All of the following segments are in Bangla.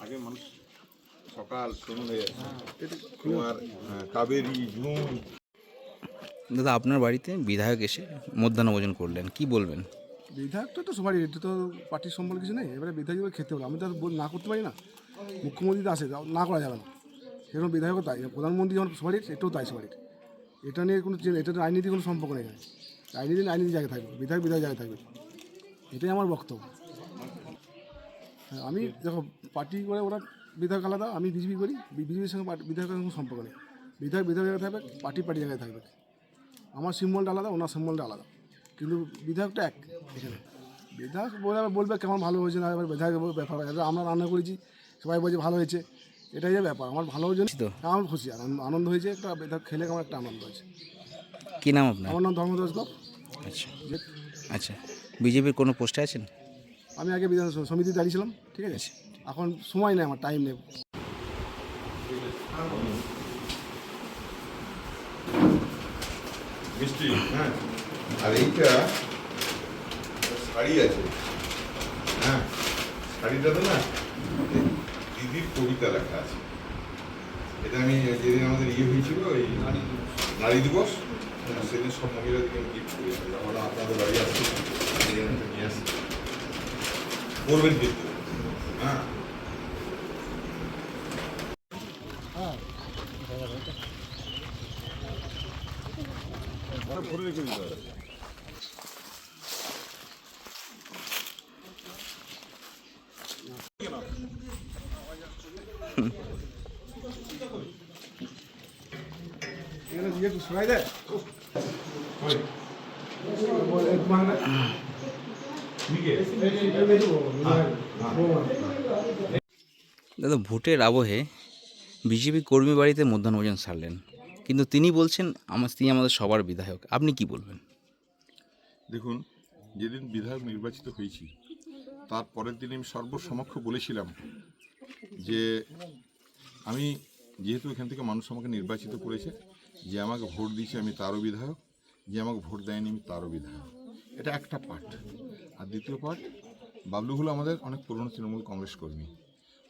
আগে মানুষ সকাল সন্ধ্যে তোমার কাবেরী ঝুম। দাদা আপনার বাড়িতে বিধায়ক এসে মধ্যাহ্ন ভোজন করলেন কি বলবেন? বিধায়কটা তো সবারই এটা তো পার্টির সম্বল কিছু নেই এবারে বিধায়ক খেতে হবে আমি তো আর বল- না করতে পারি না। মুখ্যমন্ত্রী তো আসে তাও না করা যাবে না। সেরকম বিধায়কও তাই প্রধানমন্ত্রী যখন সবারই এটাও তাই সবারই। এটা নিয়ে কোনো এটা রাজনীতি কোনো সম্পর্ক নেই রাজনীতি রাজনীতি জায়গায় থাকবে বিধায়ক বিধায়ক জায়গায় থাকবে। এটাই আমার বক্তব্য। আমি দেখো পার্টি করে ওরা বিধায়ক আলাদা আমি বিজেপি করি বিজেপির সঙ্গে বিধায়কের সঙ্গে সম্পর্ক নেই। বিধায়ক বিধায়ক জায়গায় থাকবে পার্টি পার্টি জায়গায় থাকবে। আমার সিম্বলটা আলাদা ওনার সিম্বলটা আলাদা। কিন্তু বিধায়কটা এক এখানে। বিধায়ক বলে বলবে কেমন ভালো হয়েছে না এবার বিধায়ক ব্যাপার। আমরা রান্না করেছি সবাই বলছে ভালো হয়েছে। এটাই যে ব্যাপার আমার ভালো হয়েছে তো। আমার খুশি আনন্দ আনন্দ হয়েছে একটা বিধায়ক খেলে আমার একটা আনন্দ হয়েছে কি নাম আপনার? আমার নাম ধর্মদাস গপ। আচ্ছা। আচ্ছা। বিজেপির কোনো পোস্টে আছেন? আমি আগে বিধান সমিতি দাঁড়িয়েছিলাম, ঠিক আছে? এখন সময় নেই আমার টাইম নেই। মিষ্টি হ্যাঁ। আর এইটা শাড়ি আছে। হ্যাঁ শাড়িটাতে না, দিদির কবিতা লেখা আছে। এটা আমি যেদিন আমাদের ইয়ে হয়েছিল এই নারী দিবস, সেদিন সব মহিলাদেরকে আমি গিফট করেছি আমরা আপনাদের বাড়ি আসছি, নিয়ে আসছি। করবেন কিন্তু হ্যাঁ ভরে রেখে দিতে হবে এখানে দিয়ে একটু শোনাই দেয় দাদা, ভোটের আবহে বিজেপি কর্মী বাড়িতে মধ্যাহ্নভোজন সারলেন, কিন্তু তিনি বলছেন আমার, তিনি আমাদের সবার বিধায়ক। আপনি কি বলবেন? দেখুন, যেদিন বিধায়ক নির্বাচিত হয়েছি, তার পরের দিন আমি সর্বসমক্ষ বলেছিলাম যে আমি যেহেতু এখান থেকে মানুষ আমাকে নির্বাচিত করেছে, যে আমাকে ভোট দিয়েছে আমি তারও বিধায়ক, যে আমাকে ভোট দেয়নি আমি তারও বিধায়ক। এটা একটা পার্ট আর দ্বিতীয় পার্ট বাবলু হলো আমাদের অনেক পুরনো তৃণমূল কংগ্রেস কর্মী।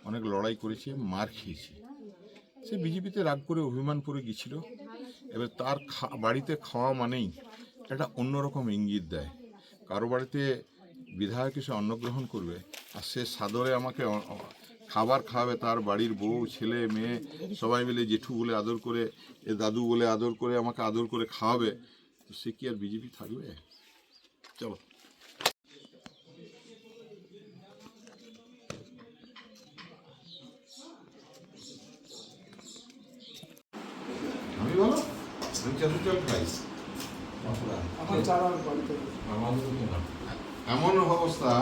অনেক লড়াই করেছে, মার খেয়েছে। সে বিজেপিতে রাগ করে অভিমান করে গিয়েছিল। এবার তার বাড়িতে খাওয়া মানেই একটা অন্যরকম ইঙ্গিত দেয়। কারও বাড়িতে বিধায়ক এসে অন্নগ্রহণ করবে, আর সে সাদরে আমাকে খাবার খাওয়াবে, তার বাড়ির বউ, ছেলে, মেয়ে, সবাই মিলে জেঠু বলে আদর করে, এ দাদু বলে আদর করে আমাকে আদর করে খাওয়াবে, তো সে কি আর বিজেপি থাকবে? চলো আমি বলো আমি চালু চাল খাই আমার চারা বাড়িতে এমন অবস্থা